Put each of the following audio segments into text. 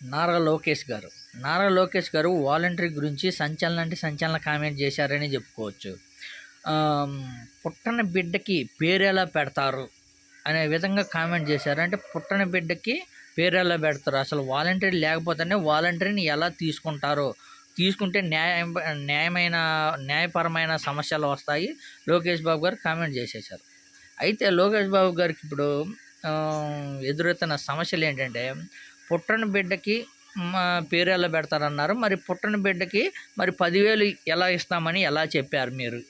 నారా లోకేష్ గారు. నారా లోకేష్ గారు వాలంటరీ గురించి సంచలన అంటే సంచలన కామెంట్ చేశారని చెప్పుకోవచ్చు. ఆమ్, పుట్టని బిడ్డకి పేరెలా పెడతారు అనే విధంగా కామెంట్ చేశారు. అంటే పుట్టని బిడ్డకి పేరు ఎలా పెడతారు? అసలు వాలంటరీ లేకపోతేనే వాలంటరీని ఎలా తీసుకుంటారో? తీసుకుంటే న్యాయం న్యాయమైన న్యాయపరమైన సమస్యలు వస్తాయి లోకేష్ బాబు గారు కామెంట్ చేసేశారు. అయితే లోకేష్ బాబు గారికి ఇప్పుడు ఎదురవుతున్న సమస్యలు ఏంటంటే పుట్టని బిడ్డకి మా పేరు ఎలా పెడతారన్నారు. మరి పుట్టని బిడ్డకి మరి పదివేలు ఎలా ఇస్తామని ఎలా చెప్పారు మీరు?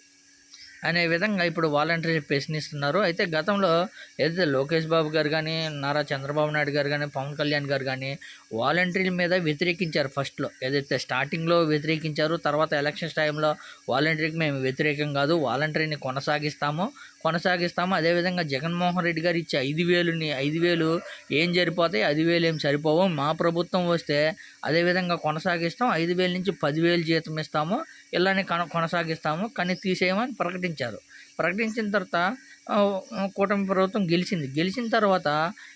అనే విధంగా ఇప్పుడు వాలంటరీ ప్రశ్నిస్తున్నారు. అయితే గతంలో ఏదైతే లోకేష్ బాబు గారు కానీ నారా చంద్రబాబు నాయుడు గారు కానీ పవన్ కళ్యాణ్ గారు కానీ వాలంటీర్ల మీద వ్యతిరేకించారు ఫస్ట్లో. ఏదైతే స్టార్టింగ్లో వ్యతిరేకించారు తర్వాత ఎలక్షన్స్ టైంలో వాలంటీర్కి మేము వ్యతిరేకం కాదు వాలంటీర్ని కొనసాగిస్తాము. కొనసాగిస్తాము. అదేవిధంగా జగన్మోహన్ రెడ్డి గారు ఇచ్చే ఐదు వేలుని ఐదు వేలు ఏం సరిపోతాయి? ఐదు వేలు ఏం సరిపోవు? మా ప్రభుత్వం వస్తే అదేవిధంగా కొనసాగిస్తాం. ఐదు వేల నుంచి పదివేలు జీతం ఇస్తాము. ఇలానే కొన కొనసాగిస్తాము. కానీ తీసేయమని ప్రకటించారు. ప్రకటించిన తర్వాత కూటమి ప్రభుత్వం గెలిచింది. గెలిచిన తర్వాత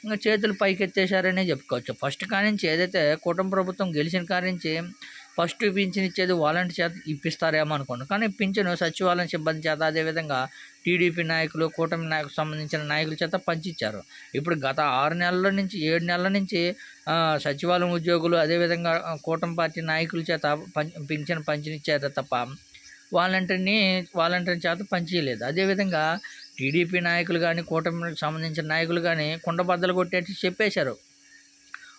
ఇంకా చేతులు పైకెత్తేశారనే చెప్పుకోవచ్చు. ఫస్ట్ కానించి ఏదైతే కూటమి ప్రభుత్వం గెలిచిన కానించి ఫస్ట్ పింఛన్ ఇచ్చేది వాలంటీర్ చేత ఇప్పిస్తారేమో అనుకోండి. కానీ పింఛను సచివాలయం సిబ్బంది చేత అదేవిధంగా టీడీపీ నాయకులు కూటమి నాయకులకు సంబంధించిన నాయకుల చేత పంచిచ్చారు. ఇప్పుడు గత ఆరు నెలల నుంచి ఏడు నెలల నుంచి సచివాలయం ఉద్యోగులు అదేవిధంగా కూటమి పార్టీ నాయకుల చేత పం- పింఛన్ పంచినిచ్చారు తప్ప వాలంటీర్ని వాలంటీర్ చేత పంచేయలేదు. అదేవిధంగా టీడీపీ నాయకులు కానీ కూటమికి సంబంధించిన నాయకులు కానీ కుండబద్దలు కొట్టేట్టు చెప్పేశారు.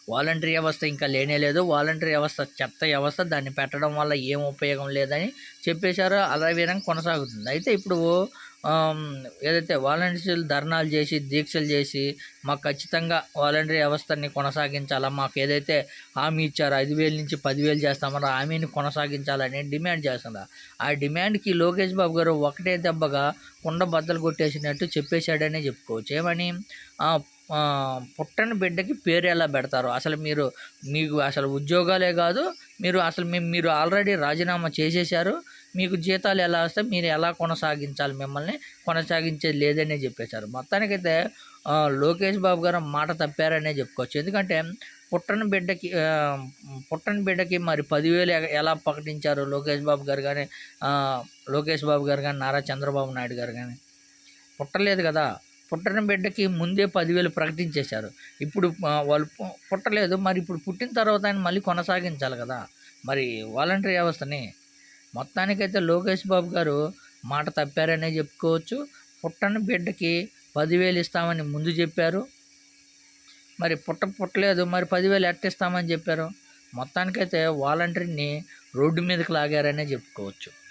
వాలంటరీ వ్యవస్థ ఇంకా లేనే లేదు. వాలంటరీ వ్యవస్థ చెత్త వ్యవస్థ దాన్ని పెట్టడం వల్ల ఏం ఉపయోగం లేదని చెప్పేశారు. అలా విధంగా కొనసాగుతుంది. అయితే ఇప్పుడు ఏదైతే వాలంటీర్లు ధర్నాలు చేసి దీక్షలు చేసి మాకు ఖచ్చితంగా వాలంటరీ వ్యవస్థని కొనసాగించాలా మాకు ఏదైతే హామీ ఇచ్చారో ఐదు వేల నుంచి పదివేలు చేస్తామో ఆ హామీని కొనసాగించాలని డిమాండ్ చేస్తున్నారు ఆ డిమాండ్కి లోకేష్ బాబు గారు ఒకటే దెబ్బగా కుండ బద్దలు కొట్టేసినట్టు చెప్పేశాడనే చెప్పుకోవచ్చు. ఏమని? పుట్టని బిడ్డకి పేరు ఎలా పెడతారు? అసలు మీరు మీకు అసలు ఉద్యోగాలే కాదు మీరు అసలు మేము మీరు ఆల్రెడీ రాజీనామా చేసేశారు మీకు జీతాలు ఎలా వస్తే మీరు ఎలా కొనసాగించాలి మిమ్మల్ని? కొనసాగించేది లేదనే చెప్పేశారు. మొత్తానికైతే లోకేష్ బాబు గారు మాట తప్పారనే చెప్పుకోవచ్చు. ఎందుకంటే పుట్టని బిడ్డకి పుట్టని బిడ్డకి మరి పదివేలు ఎలా ప్రకటించారు లోకేష్ బాబు గారు కానీ లోకేష్ బాబు గారు కానీ నారా చంద్రబాబు నాయుడు గారు కానీ? పుట్టలేదు కదా. పుట్టిన బిడ్డకి ముందే పదివేలు ప్రకటించేశారు. ఇప్పుడు వాళ్ళు పుట్టలేదు. మరి ఇప్పుడు పుట్టిన తర్వాత ఆయన మళ్ళీ కొనసాగించాలి కదా. మరి వాలంటరీ వ్యవస్థని మొత్తానికైతే లోకేష్ బాబు గారు మాట తప్పారనే చెప్పుకోవచ్చు. పుట్టని బిడ్డకి పదివేలు ఇస్తామని ముందు చెప్పారు. మరి పుట్ట పుట్టలేదు. మరి పదివేలు ఎట్టిస్తామని చెప్పారు. మొత్తానికైతే వాలంటరీని రోడ్డు మీదకి లాగారనే చెప్పుకోవచ్చు.